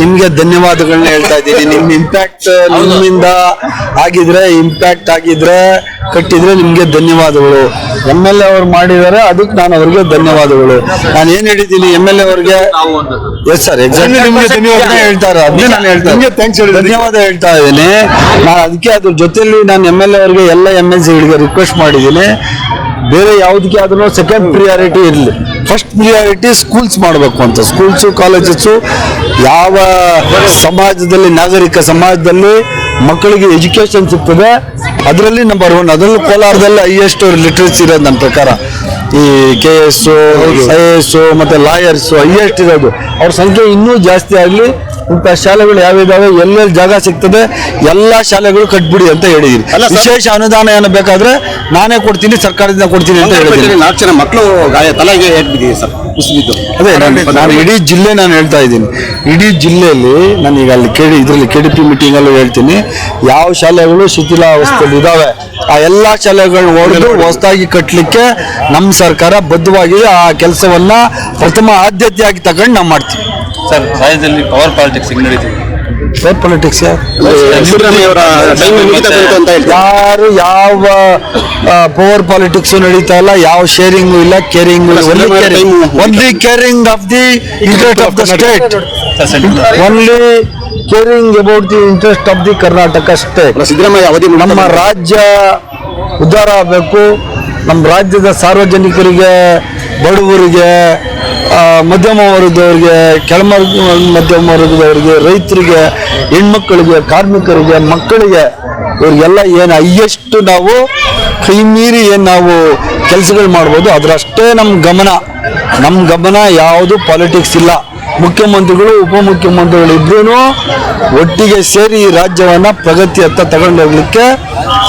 ನಿಮ್ಗೆ ಧನ್ಯವಾದಗಳನ್ನ ಹೇಳ್ತಾ ಇದ್ದೀನಿ. ನಿಮ್ ಇಂಪ್ಯಾಕ್ಟ್ ನಿಮ್ಮಿಂದ ಆಗಿದ್ರೆ ಇಂಪ್ಯಾಕ್ಟ್ ಆಗಿದ್ರೆ ಕಟ್ಟಿದ್ರೆ ನಿಮ್ಗೆ ಧನ್ಯವಾದಗಳು. ಎಂ ಎಲ್ ಎ ಅವ್ರು ಮಾಡಿದಾರೆ ಅದಕ್ಕೆ ನಾನು ಅವ್ರಿಗೆ ಧನ್ಯವಾದಗಳು. ನಾನು ಏನ್ ಹೇಳಿದ್ದೀನಿ ಎಂ ಎಲ್ ಎ ಅವ್ರಿಗೆ ಎಸ್ ಸರ್ ಎಕ್ಸಾಕ್ಟ್ಲಿ ನಿಮ್ಗೆ ಧನ್ಯವಾದ ಹೇಳ್ತಾರೆ. ಅದನ್ನೇ ನಾನು ಹೇಳ್ತಾ. ಧನ್ಯವಾದ ಹೇಳ್ತಾ ಇದ್ದೀನಿ. ನಾನು ಅದಕ್ಕೆ ಅದ್ರ ಜೊತೆಲಿ ನಾನು ಎಂ ಎಲ್ ಎ ಅವ್ರಿಗೆ ಎಲ್ಲ ಎಂ ಎಲ್ ಸಿಗಳಿಗೆ ರಿಕ್ವೆಸ್ಟ್ ಮಾಡಿದ್ದೀನಿ. ಬೇರೆ ಯಾವುದಕ್ಕೆ ಆದ್ರೂ ಸೆಕೆಂಡ್ ಪ್ರಿಯಾರಿಟಿ ಇರಲಿ. ಫಸ್ಟ್ ಪ್ರಿಯಾರಿಟಿ ಸ್ಕೂಲ್ಸ್ ಮಾಡಬೇಕು ಅಂತ. ಸ್ಕೂಲ್ಸು ಕಾಲೇಜಸ್ಸು ಯಾವ ಸಮಾಜದಲ್ಲಿ ನಾಗರಿಕ ಸಮಾಜದಲ್ಲಿ ಮಕ್ಕಳಿಗೆ ಎಜುಕೇಶನ್ ಸಿಗ್ತದೆ ಅದರಲ್ಲಿ ನಂಬರ್ ಒನ್ ಅದರಲ್ಲೂ ಕೋಲಾರದಲ್ಲಿ ಹೈಯೆಸ್ಟ್ ಲಿಟ್ರೇಸಿ ಇರೋದು ನನ್ನ ಪ್ರಕಾರ. ಈ ಕೆ ಎಸ್ ಐ ಎಸ್ ಮತ್ತೆ ಲಾಯರ್ಸ್ ಹೈಯೆಸ್ಟ್ ಇರೋದು. ಅವ್ರ ಸಂಖ್ಯೆ ಇನ್ನೂ ಜಾಸ್ತಿ ಆಗಲಿ ಇಂಥ ಶಾಲೆಗಳು ಯಾವ್ಯಾವೆ ಎಲ್ಲೆಲ್ಲಿ ಜಾಗ ಸಿಗ್ತದೆ ಎಲ್ಲ ಶಾಲೆಗಳು ಕಟ್ಬಿಡಿ ಅಂತ ಹೇಳಿದೀನಿ. ಅಲ್ಲ ವಿಶೇಷ ಅನುದಾನ ಏನು ಬೇಕಾದ್ರೆ ನಾನೇ ಕೊಡ್ತೀನಿ ಸರ್ಕಾರದಿಂದ ಕೊಡ್ತೀನಿ ಅಂತ ಹೇಳಿದ್ದೀನಿ ನಾಲ್ಕು ಜನ ಮಕ್ಕಳು ಗಾಯ ತಲೆಗೆ ಏಟ್ ಬಿದ್ದಿದೆ ಸರ್ ಅದೇ ನಾನು ನಾನು ಇಡೀ ಜಿಲ್ಲೆ ನಾನು ಹೇಳ್ತಾ ಇದ್ದೀನಿ. ಇಡೀ ಜಿಲ್ಲೆಯಲ್ಲಿ ನಾನು ಈಗ ಅಲ್ಲಿ ಕೆಡಿ ಇದರಲ್ಲಿ ಕೆ ಡಿ ಪಿ ಮೀಟಿಂಗಲ್ಲೂ ಹೇಳ್ತೀನಿ ಯಾವ ಶಾಲೆಗಳು ಶಿಥಿಲಾವಸ್ಥೆಯಲ್ಲಿ ಇದಾವೆ ಆ ಎಲ್ಲ ಶಾಲೆಗಳನ್ನ ಹೊಡೆದು ಹೊಸದಾಗಿ ಕಟ್ಟಲಿಕ್ಕೆ ನಮ್ಮ ಸರ್ಕಾರ ಬದ್ಧವಾಗಿ ಆ ಕೆಲಸವನ್ನ ಪ್ರಥಮ ಆದ್ಯತೆಯಾಗಿ ತಗೊಂಡು ನಾವು ಮಾಡ್ತೀವಿ. ಸರ್ ರಾಜ್ಯದಲ್ಲಿ ಪವರ್ ಪಾಲಿಟಿಕ್ಸ್ ಹಿಂಗ್ ನಡೀತಿದೆ? ಪವರ್ ಪಾಲಿಟಿಕ್ಸ್ ಸಿದ್ದರಾಮಯ್ಯ ಅವರ ಟೈಮ್ ಅಂತ ಹೇಳ್ತಾರೆ? ಯಾರು ಯಾವ ಪವರ್ ಪಾಲಿಟಿಕ್ಸ್ ನಡೀತಾ ಇಲ್ಲ ಯಾವ ಶೇರಿಂಗ್ ಇಲ್ಲ caring. Only caring of the interest of the state only caring about the interest of the Karnataka state Siddaramaiah ಅವಧಿ ನಮ್ಮ ರಾಜ್ಯ ಉದ್ಧಾರ ಆಗಬೇಕು. ನಮ್ಮ ರಾಜ್ಯದ ಸಾರ್ವಜನಿಕರಿಗೆ ಬಡವರಿಗೆ ಮಧ್ಯಮ ವರ್ಗದವ್ರಿಗೆ ಕೆಳಮರ್ಗ ಮಧ್ಯಮ ವರ್ಗದವ್ರಿಗೆ, ರೈತರಿಗೆ ಹೆಣ್ಮಕ್ಕಳಿಗೆ ಕಾರ್ಮಿಕರಿಗೆ, ಮಕ್ಕಳಿಗೆ ಇವರಿಗೆಲ್ಲ ಏನು ಹೈಯೆಸ್ಟ್ ನಾವು ಕೈ ಮೀರಿ ಏನು ನಾವು ಕೆಲಸಗಳು ಮಾಡ್ಬೋದು, ಅದರಷ್ಟೇ ನಮ್ಮ ಗಮನ. ನಮ್ಮ ಗಮನ ಯಾವುದು ಪಾಲಿಟಿಕ್ಸ್ ಇಲ್ಲ. ಮುಖ್ಯಮಂತ್ರಿಗಳು, ಉಪಮುಖ್ಯಮಂತ್ರಿಗಳು ಇಬ್ಬರೂ ಒಟ್ಟಿಗೆ ಸೇರಿ ಈ ರಾಜ್ಯವನ್ನು ಪ್ರಗತಿಯತ್ತ ತಗೊಂಡೋಗ್ಲಿಕ್ಕೆ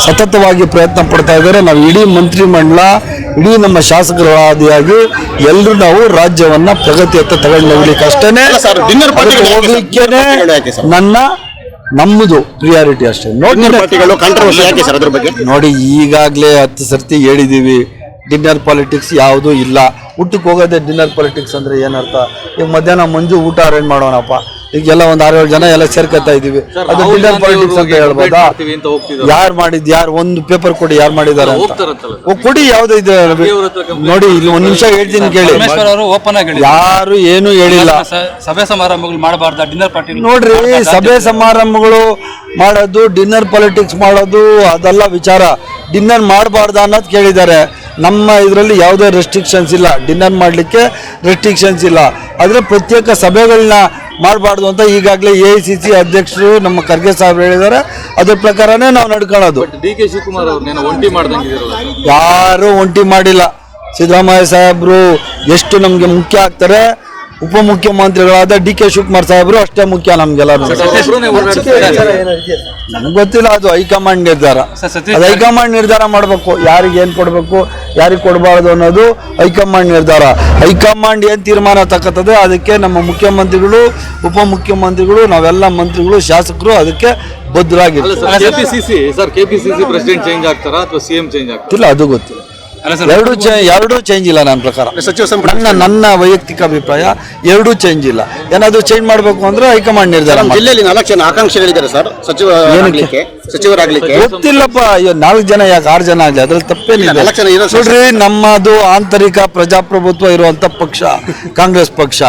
ಸತತವಾಗಿ ಪ್ರಯತ್ನ ಪಡ್ತಾ ಇದ್ದಾರೆ ನಾವು ಇಡೀ ಮಂತ್ರಿಮಂಡಲ ಇಡೀ ನಮ್ಮ ಶಾಸಕರು ಆದಿಯಾಗಿ ಎಲ್ಲರೂ ನಾವು ರಾಜ್ಯವನ್ನ ಪ್ರಗತಿಯತ್ತ ತಗೊಂಡು ಹೋಗ್ಲಿಕ್ಕೆ ಸರ್? ನನ್ನ ನಮ್ಮದು ಪ್ರಿಯಾರಿಟಿ ಅಷ್ಟೇ. ನೋಡಿ ನೋಡಿ ಈಗಾಗಲೇ ಹತ್ತು ಸರ್ತಿ ಹೇಳಿದ್ದೀವಿ ಡಿನ್ನರ್ ಪಾಲಿಟಿಕ್ಸ್ ಯಾವುದೂ ಇಲ್ಲ. ಊಟಕ್ಕೆ ಹೋಗೋದೇ ಡಿನ್ನರ್ ಪಾಲಿಟಿಕ್ಸ್ ಅಂದ್ರೆ ಏನರ್ಥ? ಈಗ ಮಧ್ಯಾಹ್ನ ಮಂಜು ಊಟ ಅರೇಂಜ್ ಮಾಡೋಣಪ್ಪ. ಈಗೆಲ್ಲ ಒಂದು ಏಳು ಜನ ಎಲ್ಲ ಸೇರ್ಕೊತಾ ಇದೀವಿ ಅದು ಪಾಲಿಟಿಕ್ಸ್ ಅಂತ ಹೇಳ್ಬೋದಾ. ಯಾರು ಮಾಡಿದ್ ಯಾರು ಒಂದು ಪೇಪರ್ ಕೊಡಿ ಯಾರು ಅಂತ. ಓ, ಕೊಡಿ ಯಾವ್ದು ಇದೆ ನೋಡಿ ಇಲ್ಲಿ ಒಂದ್ ನಿಮಿಷ ಹೇಳ್ತೀನಿ ಕೇಳಿ. ಓಪನ್ ಆಗಿ ಹೇಳಿದ್ರು. ಯಾರು ಏನು ಹೇಳಿಲ್ಲ. ಸಭೆ ಸಮಾರಂಭಗಳು ಮಾಡಬಾರ್ದ ಡಿನ್ನರ್ ಪಾರ್ಟಿ ನೋಡ್ರಿ ಸಭೆ ಸಮಾರಂಭಗಳು ಮಾಡೋದು ಡಿನ್ನರ್ ಪಾಲಿಟಿಕ್ಸ್ ಮಾಡೋದು ಅದೆಲ್ಲ ವಿಚಾರ. ಡಿನ್ನರ್ ಮಾಡಬಾರ್ದ ಅನ್ನೋದು ಕೇಳಿದ್ದಾರೆ. ನಮ್ಮ ಇದರಲ್ಲಿ ಯಾವುದೇ ರೆಸ್ಟ್ರಿಕ್ಷನ್ಸ್ ಇಲ್ಲ. ಡಿನ್ನರ್ ಮಾಡಲಿಕ್ಕೆ ರೆಸ್ಟ್ರಿಕ್ಷನ್ಸ್ ಇಲ್ಲ. ಆದರೆ ಪ್ರತ್ಯೇಕ ಸಭೆಗಳನ್ನ ಮಾಡಬಾರ್ದು ಅಂತ ಈಗಾಗಲೇ ಎ ಐ ಸಿ ಸಿ ಅಧ್ಯಕ್ಷರು ನಮ್ಮ ಖರ್ಗೆ ಸಾಹೇಬ್ ಹೇಳಿದ್ದಾರೆ. ಅದ್ರ ಪ್ರಕಾರನೇ ನಾವು ನಡ್ಕೊಳ್ಳೋದು. ಡಿ ಕೆ ಶಿವಕುಮಾರ್ ಅವ್ರನ್ನೇನೋ ಒಂಟಿ ಮಾಡ್ದಂಗೆ ಯಾರು ಒಂಟಿ ಮಾಡಿಲ್ಲ. ಸಿದ್ದರಾಮಯ್ಯ ಸಾಹೇಬರು ಎಷ್ಟು ನಮಗೆ ಮುಖ್ಯ ಆಗ್ತಾರೆ ಉಪಮುಖ್ಯಮಂತ್ರಿಗಳಾದ ಡಿ ಕೆ ಶಿವಕುಮಾರ್ ಸಾಹೇಬರು ಅಷ್ಟೇ ಮುಖ್ಯ ನಮ್ಗೆಲ್ಲರೂ ನನಗೆ ಗೊತ್ತಿಲ್ಲ ಅದು ಹೈಕಮಾಂಡ್ ನಿರ್ಧಾರ ಅದು ಹೈಕಮಾಂಡ್ ನಿರ್ಧಾರ ಮಾಡಬೇಕು ಯಾರಿಗೆ ಏನ್ ಕೊಡಬೇಕು ಯಾರಿಗೆ ಕೊಡಬಾರ್ದು ಅನ್ನೋದು ಹೈಕಮಾಂಡ್ ನಿರ್ಧಾರ ಹೈಕಮಾಂಡ್ ಏನ್ ತೀರ್ಮಾನ ತಕ್ಕತ್ತದೆ ಅದಕ್ಕೆ ನಮ್ಮ ಮುಖ್ಯಮಂತ್ರಿಗಳು ಉಪಮುಖ್ಯಮಂತ್ರಿಗಳು ನಾವೆಲ್ಲ ಮಂತ್ರಿಗಳು ಶಾಸಕರು ಅದಕ್ಕೆ ಬದ್ಧರಾಗಿರ್ತಾರೆ KPCC sir KPCC president change ಆಗ್ತಾರಾ ಅಥವಾ ಸಿಎಂ ಚೇಂಜ್ ಆಗ್ತಾರಾ ಗೊತ್ತಿಲ್ಲ ಅದು ಗೊತ್ತಿಲ್ಲ ಅಲ್ಲ ಸರ್ ಎರಡು ಚೇ ಎರಡೂ ಚೇಂಜ್ ಇಲ್ಲ ನನ್ನ ಪ್ರಕಾರ. ಸಚಿವ ಸಂಪುಟ ನನ್ನ ನನ್ನ ವೈಯಕ್ತಿಕ ಅಭಿಪ್ರಾಯ ಎರಡೂ ಚೇಂಜ್ ಇಲ್ಲ. ಏನಾದ್ರು ಚೇಂಜ್ ಮಾಡಬೇಕು ಅಂದ್ರೆ ಹೈಕಮಾಂಡ್ ನಿರ್ಧಾರ ನಮ್ಮ. ಜಿಲ್ಲೆಯಲ್ಲಿ ನಾಲ್ಕು ಜನ ಆಕಾಂಕ್ಷಿಗಳಿದ್ದಾರೆ ಸರ್. ಸಚಿವ ಆಗ್ಲಿಕ್ಕೆ ಸಚಿವರಾಗ್ಲಿಕ್ಕೆ. ಗೊತ್ತಿಲ್ಲಪ್ಪ ಅಯ್ಯೋ ನಾಲ್ಕು ಜನ ಯಾಕೆ ಆರು ಜನ ಆಗಲಿ? ಅದ್ರಲ್ಲಿ ತಪ್ಪೇನಿಲ್ಲ ನಾಲ್ಕು ಜನ ಇರೋ ನೋಡ್ರಿ ನಮ್ಮದು ಆಂತರಿಕ ಪ್ರಜಾಪ್ರಭುತ್ವ ಇರುವಂತ ಪಕ್ಷ ಕಾಂಗ್ರೆಸ್ ಪಕ್ಷ.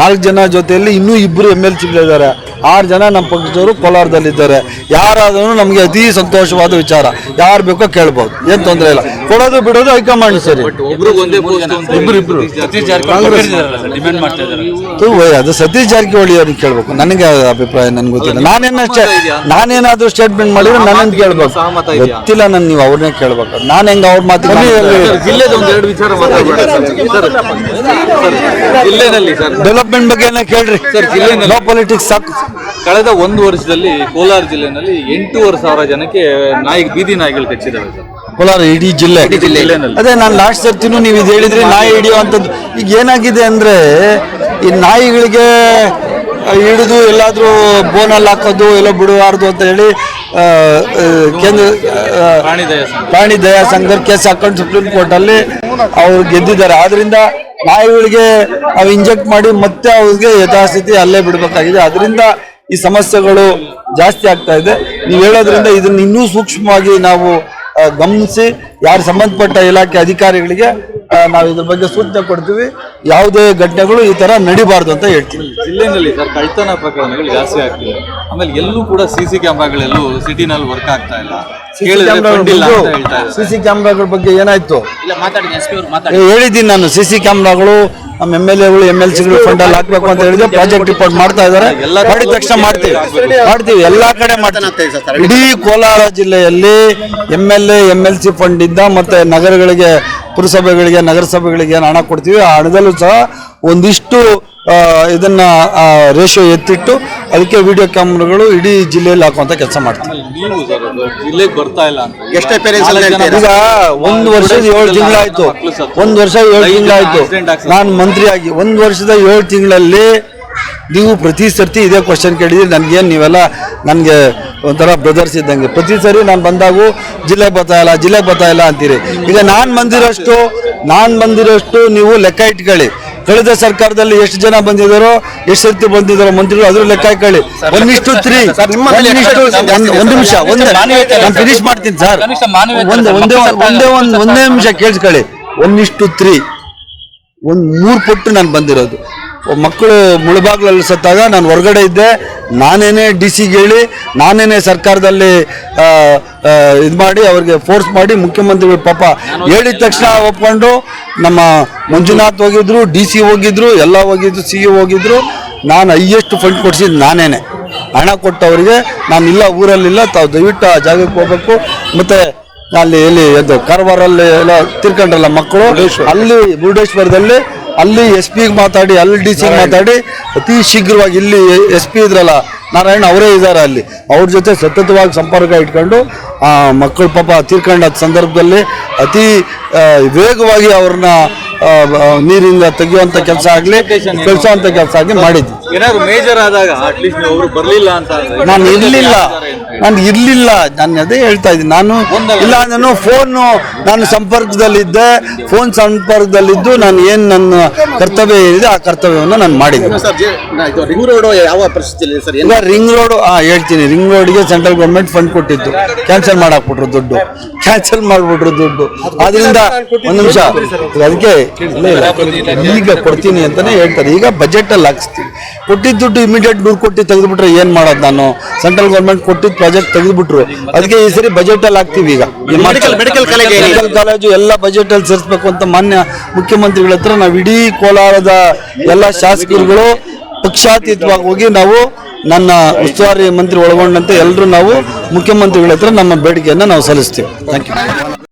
ನಾಲ್ಕು ಜನ ಜೊತೆಯಲ್ಲಿ ಇನ್ನೂ ಇಬ್ಬರು ಎಂ ಎಲ್ ಸಿಗಳಿದ್ದಾರೆ ಆರು ಜನ ನಮ್ಮ ಪಕ್ಷದವರು ಕೋಲಾರದಲ್ಲಿದ್ದಾರೆ. ಯಾರಾದರೂ ನಮಗೆ ಅತಿ ಸಂತೋಷವಾದ ವಿಚಾರ. ಯಾರು ಬೇಕೋ ಕೇಳ್ಬೋದು. ಏನ್ ತೊಂದರೆ ಇಲ್ಲ. ಕೊಡೋದು ಬಿಡೋದು ಹೈಕಮಾಂಡ್ ಸರಿ. ಒಬ್ರು ಒಂದೇ ಪೋಸ್ಟ್ ಅಂತ ಇಬ್ರು ಅದು ವೈ- ಅದು ಸತೀಶ್ ಜಾರಕಿಹೊಳಿ ಅವ್ರಿಗೆ ಕೇಳ್ಬೇಕು. ನನಗೆ ಅಭಿಪ್ರಾಯ ನನ್ಗೆ ಗೊತ್ತಿಲ್ಲ. ನಾನೇನ ನಾನೇನಾದ್ರೂ ಸ್ಟೇಟ್ಮೆಂಟ್ ಮಾಡಿದ್ರೆ ನನ್ನನ್ನು ಕೇಳ್ಬೇಕು? ಗೊತ್ತಿಲ್ಲ ನನ್ ನೀವು ಅವ್ರನ್ನೇ ಕೇಳ್ಬೇಕು. ನಾನು ಹೆಂಗ್ ಅವ್ರ ಮಾತು ಡೆವಲಪ್ಮೆಂಟ್ ಬಗ್ಗೆ ಏನ ಕೇಳ್ರಿ. ಸರ್, ಜಿಲ್ಲೆನಲ್ಲಿ- ನೋ ಪಾಲಿಟಿಕ್ಸ್ ಸಾಕು. ಕಳೆದ ಒಂದು ವರ್ಷದಲ್ಲಿ ಕೋಲಾರ ಜಿಲ್ಲೆನಲ್ಲಿ ಎಂಟೂವರೆ ಸಾವಿರ ಜನಕ್ಕೆ ನಾಯಿ ಬೀದಿ ನಾಯಿಗಳು ಕಚ್ಚಿದಾವೆ ಸರ್. ಕೋಲಾರ ಇಡೀ ಜಿಲ್ಲೆ. ಅದೇ ನಾನು ಲಾಸ್ಟ್ ಸರ್ತಿನೂ ನೀವು ಇದು ಹೇಳಿದ್ರಿ ನಾಯಿ ಹಿಡಿಯುವಂಥದ್ದು. ಈಗ ಏನಾಗಿದೆ ಅಂದರೆ ಈ ನಾಯಿಗಳಿಗೆ ಹಿಡಿದು ಎಲ್ಲಾದರೂ ಬೋನಲ್ಲಿ ಹಾಕೋದು ಎಲ್ಲ ಬಿಡಬಾರ್ದು ಅಂತ ಹೇಳಿ ಕೇಂದ್ರ ಪ್ರಾಣಿ ದಯಾ ಸಂಘ. ಪ್ರಾಣಿ ದಯಾ ಸಂಘ ಕೇಸ್ ಹಾಕೊಂಡು ಸುಪ್ರೀಂ ಕೋರ್ಟಲ್ಲಿ ಅವ್ರು ಗೆದ್ದಿದ್ದಾರೆ. ಆದ್ರಿಂದ ನಾಯಿಗಳಿಗೆ ಅವು ಇಂಜೆಕ್ಟ್ ಮಾಡಿ ಮತ್ತೆ ಅವ್ರಿಗೆ ಯಥಾಸ್ಥಿತಿ ಅಲ್ಲೇ ಬಿಡಬೇಕಾಗಿದೆ. ಅದರಿಂದ ಈ ಸಮಸ್ಯೆಗಳು ಜಾಸ್ತಿ ಆಗ್ತಾ ಇದೆ. ನೀವು ಹೇಳೋದ್ರಿಂದ ಇದನ್ನ ಇನ್ನೂ ಸೂಕ್ಷ್ಮವಾಗಿ ನಾವು ಗಮನಿಸಿ ಯಾರು ಸಂಬಂಧಪಟ್ಟ ಇಲಾಖೆ ಅಧಿಕಾರಿಗಳಿಗೆ ನಾವು ಇದ್ರ ಬಗ್ಗೆ ಸೂಚನೆ ಕೊಡ್ತೀವಿ. ಯಾವುದೇ ಘಟನೆಗಳು ಈ ತರ ನಡಿಬಾರ್ದು ಅಂತ ಹೇಳ್ತೀವಿ. ಜಿಲ್ಲೆಯಲ್ಲಿ ಸರ್ ಕಳ್ತನ ಪ್ರಕರಣಗಳು ಜಾಸ್ತಿ ಆಗ್ತಿದೆ. ಆಮೇಲೆ ಎಲ್ಲೂ ಕೂಡ ಸಿ ಸಿ ಕ್ಯಾಮ್ರಾಗಳೆಲ್ಲೂ ಸಿಟಿನಲ್ಲಿ ವರ್ಕ್ ಆಗ್ತಾ ಇಲ್ಲ. ಸಿಸಿ ಕ್ಯಾಮ್ರಾಗಳ ಬಗ್ಗೆ ಏನಾಯ್ತು? ಹೇಳಿದ್ದೀನಿ ನಾನು ಸಿ ಸಿ ಕ್ಯಾಮ್ರಾಗಳು ನಮ್ಮ ಎಂ ಎಲ್ ಎಗಳು ಎಂ ಎಲ್ ಸಿಗಳು ಫಂಡ್ ಅಲ್ಲಿ ಹಾಕ್ಬೇಕು ಅಂತ ಹೇಳಿದ್ರೆ ಪ್ರಾಜೆಕ್ಟ್ ರಿಪೋರ್ಟ್ ಮಾಡ್ತಾ ಇದ್ದಾರೆ. ಮಾಡಿದ ತಕ್ಷಣ ಮಾಡ್ತೀವಿ. ಮಾಡ್ತೀವಿ. ಎಲ್ಲಾ ಕಡೆ ಮಾಡ್ತೀವಿ. ಇಡೀ ಕೋಲಾರ ಜಿಲ್ಲೆಯಲ್ಲಿ M L A M L C fund ಇಂದ ಮತ್ತೆ ನಗರಗಳಿಗೆ ಪುರಸಭೆಗಳಿಗೆ ನಗರಸಭೆಗಳಿಗೆ ಏನು ಹಣ ಕೊಡ್ತೀವಿ ಆ ಹಣದಲ್ಲೂ ಸಹ ಒಂದಿಷ್ಟು ಇದನ್ನ ರೇಷಿಯೋ ಎತ್ತಿಟ್ಟು ಅದಕ್ಕೆ ವಿಡಿಯೋ ಕ್ಯಾಮ್ರಾಗಳು ಇಡೀ ಜಿಲ್ಲೆಯಲ್ಲಿ ಹಾಕುವಂತ ಕೆಲಸ ಮಾಡ್ತಾರೆ. ನೀವು ಸರ್ ಜಿಲ್ಲೆಗೆ ಬರ್ತಾ ಇಲ್ಲ ಅಂತ ಎಷ್ಟೇ parents ನಾಲ್ಕು ಹೇಳ್ತೀರಾ? ಈಗ ಒಂದು ವರ್ಷದ ಏಳು ತಿಂಗಳಾಯ್ತು. ಆಯ್ತು ಒಂದು ವರ್ಷ ಏಳು ತಿಂಗಳಾಯ್ತು. ನಾನು ಮಂತ್ರಿಯಾಗಿ ಒಂದು ವರ್ಷದ ಏಳು ತಿಂಗಳಲ್ಲಿ ನೀವು ಪ್ರತಿ ಸರ್ತಿ ಇದೇ ಕ್ವಶನ್ ಕೇಳಿದ್ರಿ ನನಗೇನು ನೀವೆಲ್ಲ ನನಗೆ ಒಂಥರ ಬ್ರದರ್ಸ್ ಇದ್ದಂಗೆ. ಪ್ರತಿ ಸರಿ ನಾನು ಬಂದಾಗೂ ಜಿಲ್ಲೆಗೆ ಬರ್ತಾ ಇಲ್ಲ ಜಿಲ್ಲೆಗೆ ಬರ್ತಾ ಇಲ್ಲ ಅಂತೀರಿ. ಈಗ ನಾನು ಬಂದಿರೋಷ್ಟು ನಾನು ಬಂದಿರೋಷ್ಟು ನೀವು ಲೆಕ್ಕ ಇಟ್ಕೊಳ್ಳಿ. ಕಳೆದ ಸರ್ಕಾರದಲ್ಲಿ ಎಷ್ಟು ಜನ ಬಂದಿದ್ದಾರೋ ಎಷ್ಟು ಸರ್ತಿ ಬಂದಿದ್ದಾರೋ ಮಂತ್ರಿಗಳು ಅದ್ರ ಲೆಕ್ಕ ಇಟ್ಕೊಳ್ಳಿ ಒಂದಿಷ್ಟು ತ್ರೀ ಒಂದು ನಿಮಿಷ ಒಂದು ನಾನು ಫಿನಿಶ್ ಮಾಡ್ತೀನಿ ಸರ್. ಒಂದೇ ಮಾನವೀಯತೆ ಒಂದು ಒಂದೇ ಒಂದ್- ಒಂದೇ ಒಂದು ಒಂದೇ ನಿಮಿಷ ಕೇಳಿಸ್ಕೊಳ್ಳಿ. ಒಂದಿಷ್ಟು ತ್ರೀ ಒಂದು ಮೂರು ಪಟ್ಟು ನಾನು ಬಂದಿರೋದು. ಮಕ್ಕಳು ಮುಳುಬಾಗ್ಲಲ್ಲಿ ಸತ್ತಾಗ ನಾನು ಹೊರಗಡೆ ಇದ್ದೆ. ನಾನೇನೇ ಡಿ ಸಿಗೆ ಹೇಳಿ ನಾನೇನೇ ಸರ್ಕಾರದಲ್ಲಿ ಇದು ಮಾಡಿ ಅವ್ರಿಗೆ ಫೋರ್ಸ್ ಮಾಡಿ ಮುಖ್ಯಮಂತ್ರಿಗಳು ಪಾಪ ಹೇಳಿದ ತಕ್ಷಣ ಒಪ್ಕೊಂಡು ನಮ್ಮ ಮಂಜುನಾಥ್ ಹೋಗಿದ್ರು ಡಿ ಸಿ ಹೋಗಿದ್ರು ಎಲ್ಲ ಹೋಗಿದ್ರು ಸಿ ಹೋಗಿದ್ರು. ನಾನು ಹೈಯೆಸ್ಟ್ ಫಂಡ್ ಕೊಡಿಸಿದ್ದು ನಾನೇನೆ. ಹಣ ಕೊಟ್ಟವರಿಗೆ ನಾನು ಇಲ್ಲ ಊರಲ್ಲಿಲ್ಲ ತಾವು ದಯವಿಟ್ಟು ಆ ಜಾಗಕ್ಕೆ ಹೋಗ್ಬೇಕು. ಮತ್ತೆ ಅಲ್ಲಿ ಎಲ್ಲಿ ಅದು ಕಾರವಾರಲ್ಲಿ ಎಲ್ಲ ತಿರ್ಕೊಂಡ್ರಲ್ಲ ಮಕ್ಕಳು ಅಲ್ಲಿ ಮುರುಡೇಶ್ವರದಲ್ಲಿ ಅಲ್ಲಿ ಎಸ್ ಪಿಗೆ ಮಾತಾಡಿ ಅಲ್ಲಿ ಡಿ ಸಿ ಮಾತಾಡಿ ಅತಿ ಶೀಘ್ರವಾಗಿ ಇಲ್ಲಿ ಎಸ್ ಪಿ ಇದ್ರಲ್ಲ ನಾರಾಯಣ ಅವರೇ ಇದ್ದಾರೆ ಅಲ್ಲಿ. ಅವ್ರ ಜೊತೆ ಸತತವಾಗಿ ಸಂಪರ್ಕ ಇಟ್ಕೊಂಡು ಆ ಮಕ್ಕಳು ಪಾಪ ತೀರ್ಕೊಂಡ ಸಂದರ್ಭದಲ್ಲಿ ಅತಿ ವೇಗವಾಗಿ ಅವ್ರನ್ನ ನೀರಿಂದ ತೆಗೆಯುವಂಥ ಕೆಲಸ ಆಗಲಿ ಕಳಿಸುವಂಥ ಕೆಲಸ ಆಗಲಿ ಮಾಡಿದ್ವಿ. ಏನಾದ್ರು ಮೇಜರ್ ಆದಾಗ ಅಟ್ಲೀಸ್ಟ್ ಅವರು ಬರ್ಲಿಲ್ಲ ಅಂತ ನಾನು ಇರ್ಲಿಲ್ಲ. ನಾನು ಇರ್ಲಿಲ್ಲ. ನಾನು ಅದೇ ಹೇಳ್ತಾ ಇದ್ದೀನಿ. ನಾನು ಇಲ್ಲ ನಾನು ಫೋನು ನಾನು ಸಂಪರ್ಕದಲ್ಲಿದ್ದೆ. ಫೋನ್ ಸಂಪರ್ಕದಲ್ಲಿದ್ದು ನಾನು ಏನು ನನ್ನ ಕರ್ತವ್ಯ ಏನಿದೆ ಆ ಕರ್ತವ್ಯವನ್ನು ನಾನು ಮಾಡಿದ್ದೀನಿ ಇದು ರಿಂಗ್ ರೋಡ್ ಯಾವ ಪರಿಸ್ಥಿತಿಯಲ್ಲಿ ಸರ್? ರಿಂಗ್ ರೋಡ್ ಆ ಹೇಳ್ತೀನಿ. ರಿಂಗ್ ರೋಡ್ಗೆ ಸೆಂಟ್ರಲ್ ಗೌರ್ಮೆಂಟ್ ಫಂಡ್ ಕೊಟ್ಟಿತ್ತು ಕ್ಯಾನ್ಸಲ್ ಮಾಡಾಕ್ಬಿಟ್ರು ದುಡ್ಡು. ಕ್ಯಾನ್ಸಲ್ ಮಾಡ್ಬಿಟ್ರು ದುಡ್ಡು. ಆದ್ರಿಂದ ಒಂದು ನಿಮಿಷ. ಅದಕ್ಕೆ. ಈಗ ಕೊಡ್ತೀನಿ ಅಂತಾನೆ ಹೇಳ್ತಾರೆ. ಈಗ ಬಜೆಟ್ ಅಲ್ಲಿ ಹಾಕ್ಸ್ತೀವಿ. ಕೊಟ್ಟಿದ್ದ ದುಡ್ಡು ಇಮಿಡಿಯೇಟ್ ನೂರು ಕೊಟ್ಟು ತೆಗೆದುಬಿಟ್ರೆ ಏನ್ ಮಾಡೋದು ನಾನು? ಸೆಂಟ್ರಲ್ ಗೌರ್ಮೆಂಟ್ ಕೊಟ್ಟಿದ್ದ ಪ್ರಾಜೆಕ್ಟ್ ತೆಗೆದುಬಿಟ್ರು. ಅದಕ್ಕೆ ಈ ಸರಿ ಬಜೆಟ್ ಅಲ್ಲಿ ಹಾಕ್ತೀವಿ ಈಗ. ಮೆಡಿಕಲ್ ಮೆಡಿಕಲ್ ಕಾಲೇಜು ಎಲ್ಲ ಬಜೆಟ್ ಅಲ್ಲಿ ಸೇರಿಸಬೇಕು ಅಂತ ಮಾನ್ಯ ಮುಖ್ಯಮಂತ್ರಿಗಳ ಹತ್ರ ನಾವು ಇಡೀ ಕೋಲಾರದ ಎಲ್ಲ ಶಾಸಕರುಗಳು ಪಕ್ಷಾತೀತವಾಗಿ ಹೋಗಿ ನಾವು ನನ್ನ ಉಸ್ತುವಾರಿ ಮಂತ್ರಿ ಒಳಗೊಂಡಂತೆ ಎಲ್ಲರೂ ನಾವು ಮುಖ್ಯಮಂತ್ರಿಗಳ ಹತ್ರ ನಮ್ಮ ಬೇಡಿಕೆಯನ್ನು ನಾವು ಸಲ್ಲಿಸ್ತೀವಿ. Thank you